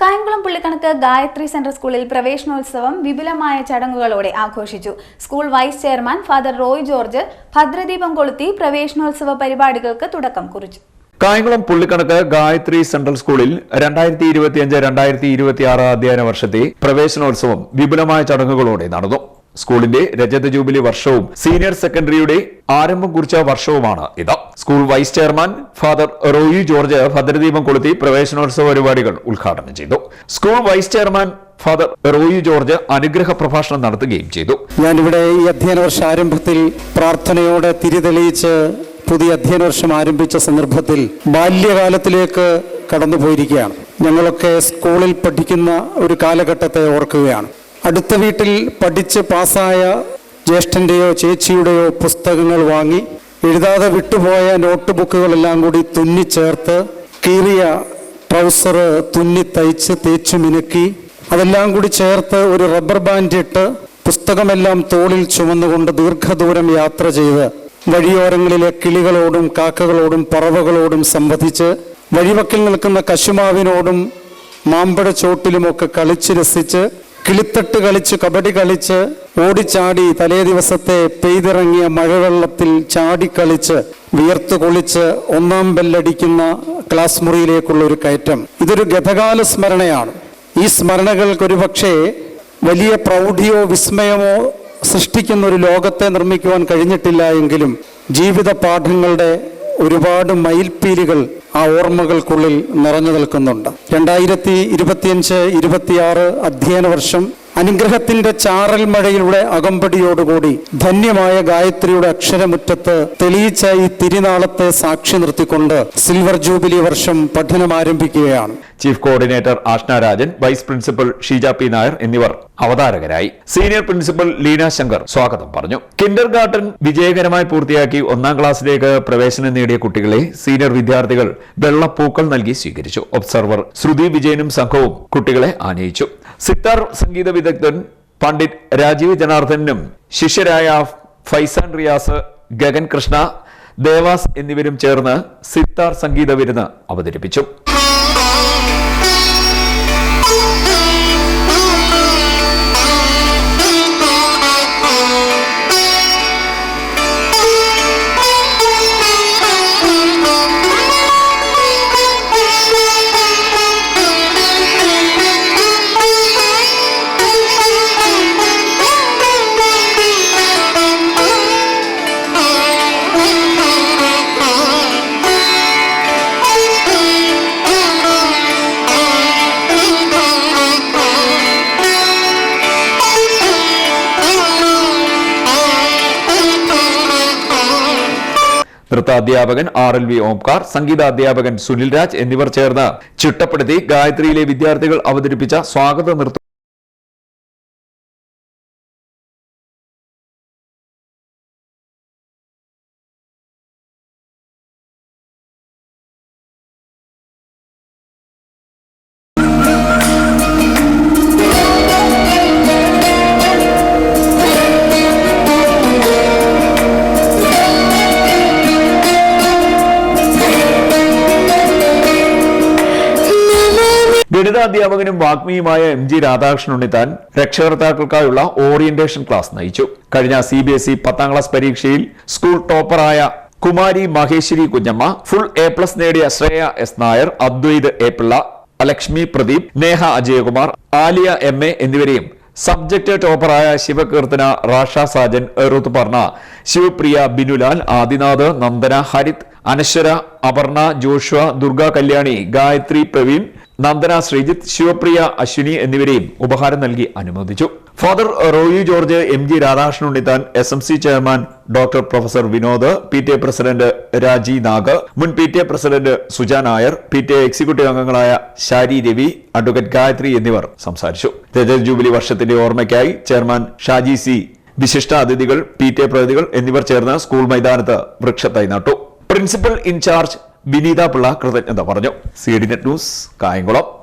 കായംകുളം പുള്ളിക്കണക്ക് Gayathri central സ്കൂളിൽ പ്രവേശനോത്സവം വിപുലമായ ചടങ്ങുകളോടെ ആഘോഷിച്ചു. School vice chairman father Roy George ഭദ്രദീപം കൊളുത്തി പ്രവേശനോത്സവ പരിപാടികൾക്ക് തുടക്കം കുറിച്ചു. കായംകുളം പുള്ളിക്കണക്ക് ഗായത്രി സെൻട്രൽ സ്കൂളിൽ രണ്ടായിരത്തി ഇരുപത്തിയഞ്ച് രണ്ടായിരത്തി ഇരുപത്തിയാറ് അധ്യയന വർഷത്തെ പ്രവേശനോത്സവം വിപുലമായ ചടങ്ങുകളോടെ നടന്നു. സ്കൂളിന്റെ രജത ജൂബിലി വർഷവും സീനിയർ സെക്കൻഡറിയുടെ ആരംഭം കുറിച്ച വർഷവുമാണ് ഇത്. School vice chairman father Roy George ഭദ്രദീപം കൊളുത്തി പ്രവേശനോത്സവ പരിപാടികൾ ഉദ്ഘാടനം ചെയ്തു. School vice chairman father Roy George അനുഗ്രഹ പ്രഭാഷണം നടത്തുകയും ചെയ്തു. ഞാനിവിടെ ഈ അധ്യയന വർഷ ആരംഭത്തിൽ പ്രാർത്ഥനയോടെ തിരിതെളിയിച്ച് പുതിയ അധ്യയന വർഷം ആരംഭിച്ച സന്ദർഭത്തിൽ ബാല്യകാലത്തിലേക്ക് കടന്നുപോയിരിക്കുകയാണ്. ഞങ്ങളൊക്കെ സ്കൂളിൽ പഠിക്കുന്ന ഒരു കാലഘട്ടത്തെ ഓർക്കുകയാണ്. അടുത്ത വീട്ടിൽ പഠിച്ച് പാസ്സായ ജ്യേഷ്ഠന്റെയോ ചേച്ചിയുടെയോ പുസ്തകങ്ങൾ വാങ്ങി എഴുതാതെ വിട്ടുപോയ നോട്ട് ബുക്കുകളെല്ലാം കൂടി തുന്നിച്ചേർത്ത് കീറിയ ട്രൗസർ തുന്നി തയ്ച്ച് തേച്ചു മിനുക്കി അതെല്ലാം കൂടി ചേർത്ത് ഒരു റബ്ബർ ബാൻഡ് ഇട്ട് പുസ്തകമെല്ലാം തോളിൽ ചുമന്നുകൊണ്ട് ദീർഘദൂരം യാത്ര ചെയ്ത് വഴിയോരങ്ങളിലെ കിളികളോടും കാക്കകളോടും പറവകളോടും സംവദിച്ച് വഴിവക്കിൽ നിൽക്കുന്ന കശുമാവിനോടും മാമ്പഴ ചോട്ടിലുമൊക്കെ കളിച്ച് രസിച്ച് കിളിത്തട്ട് കളിച്ച് കബഡി കളിച്ച് ഓടിച്ചാടി തലേ ദിവസത്തെ പെയ്തിറങ്ങിയ മഴവെള്ളത്തിൽ ചാടിക്കളിച്ച് വിയർത്തു കുളിച്ച് ഒന്നാം ബെല്ലടിക്കുന്ന ക്ലാസ് മുറിയിലേക്കുള്ള ഒരു കയറ്റം. ഇതൊരു ഗതകാല സ്മരണയാണ്. ഈ സ്മരണകൾക്ക് ഒരുപക്ഷേ വലിയ പ്രൗഢിയോ വിസ്മയമോ സൃഷ്ടിക്കുന്ന ഒരു ലോകത്തെ നിർമ്മിക്കുവാൻ കഴിഞ്ഞിട്ടില്ല എങ്കിലും ജീവിത പാഠങ്ങളുടെ ഒരുപാട് മയിൽപ്പീലികൾ ആ ഓർമ്മകൾക്കുള്ളിൽ നിറഞ്ഞു നിൽക്കുന്നുണ്ട്. രണ്ടായിരത്തി ഇരുപത്തിയഞ്ച് ഇരുപത്തിയാറ് അധ്യയന വർഷം അനുഗ്രഹത്തിന്റെ ചാറൽ മഴയിലൂടെ അകമ്പടിയോടുകൂടി ധന്യമായ ഗായത്രിയുടെ അക്ഷരമുറ്റത്ത് തെളിയിച്ച ഈ തിരുനാളത്തെ സാക്ഷി നിർത്തിക്കൊണ്ട് സിൽവർ ജൂബിലി വർഷം പഠനം ആരംഭിക്കുകയാണ്. Chief coordinator Ashna Rajan vice principal Sheeja P Nair എന്നിവർ അവതാരകരായി. സീനിയർ പ്രിൻസിപ്പൽ ലീന ശങ്കർ സ്വാഗതം പറഞ്ഞു. കിൻഡർ ഗാർഡൻ വിജയകരമായി പൂർത്തിയാക്കി ഒന്നാം ക്ലാസ്സിലേക്ക് പ്രവേശനം നേടിയ കുട്ടികളെ സീനിയർ വിദ്യാർത്ഥികൾ വെള്ളപ്പൂക്കൾ നൽകി സ്വീകരിച്ചു. ഒബ്സർവർ ശ്രുതി വിജയനും സംഘവും കുട്ടികളെ ആനയിച്ചു. സിത്താർ സംഗീത വിദഗ്ധൻ പണ്ഡിറ്റ് രാജീവ് ജനാർദ്ദനും ശിഷ്യരായ ഫൈസാൻ റിയാസ് ഗഗൻ കൃഷ്ണ ദേവാസ് എന്നിവരും ചേർന്ന് സിത്താർ സംഗീത വിരുന്ന് അവതരിപ്പിച്ചു. നൃത്താധ്യാപകൻ ആർ എൽ വി ഓംകാർ സംഗീതാധ്യാപകൻ സുനിൽ രാജ് എന്നിവർ ചേർന്ന് ചിട്ടപ്പെടുത്തി ഗായത്രിയിലെ വിദ്യാർത്ഥികൾ അവതരിപ്പിച്ച സ്വാഗത നൃത്തം ഗണിതാധ്യാപകനും വാഗ്മിയുമായ എം ജി രാധാകൃഷ്ണൻ ഉണ്ണിത്താൻ രക്ഷകർത്താക്കൾക്കായുള്ള ഓറിയന്റേഷൻ ക്ലാസ് നയിച്ചു. കഴിഞ്ഞ സി ബി എസ് ഇ പത്താം ക്ലാസ് പരീക്ഷയിൽ സ്കൂൾ ടോപ്പറായ Kumari Maheshwari Kunjamma full A plus നേടിയ Shreya S Nair Advaith A Pillai Lakshmi Pradeep Neha Ajayakumar Aliya M A എന്നിവരെയും സബ്ജക്ട് ടോപ്പറായ ശിവകീർത്തന റാഷ സാജൻ ഋതുപർണ ശിവപ്രിയ ബിനുലാൽ ആദിനാഥ് നന്ദന ഹരിത് അനശ്വര അപർണ ജോഷ്വ ദുർഗ കല്യാണി ഗായത്രി പ്രവീൺ നന്ദന ശ്രീജിത്ത് ശിവപ്രിയ അശ്വിനി എന്നിവരെയും ഉപഹാരം നൽകി അനുമോദിച്ചു. Father Roy George M G Radhakrishnan Unnithan S M C chairman doctor professor Vinod P T A president Raji Nag മുൻ P T A president Suja Nair P T A executive അംഗങ്ങളായ Shari Ravi advocate Gayathri എന്നിവർ സംസാരിച്ചു. രജ jubilee വർഷത്തിന്റെ ഓർമ്മയ്ക്കായി chairman Shaji C വിശിഷ്ട അതിഥികൾ P T A പ്രതിനിധികൾ എന്നിവർ ചേർന്ന് സ്കൂൾ മൈതാനത്ത് വൃക്ഷത്തൈ നട്ടു. പ്രിൻസിപ്പൽ ഇൻചാർജ് വിനീത പിള്ള കൃതജ്ഞത പറഞ്ഞു. C D net news Kayamkulam.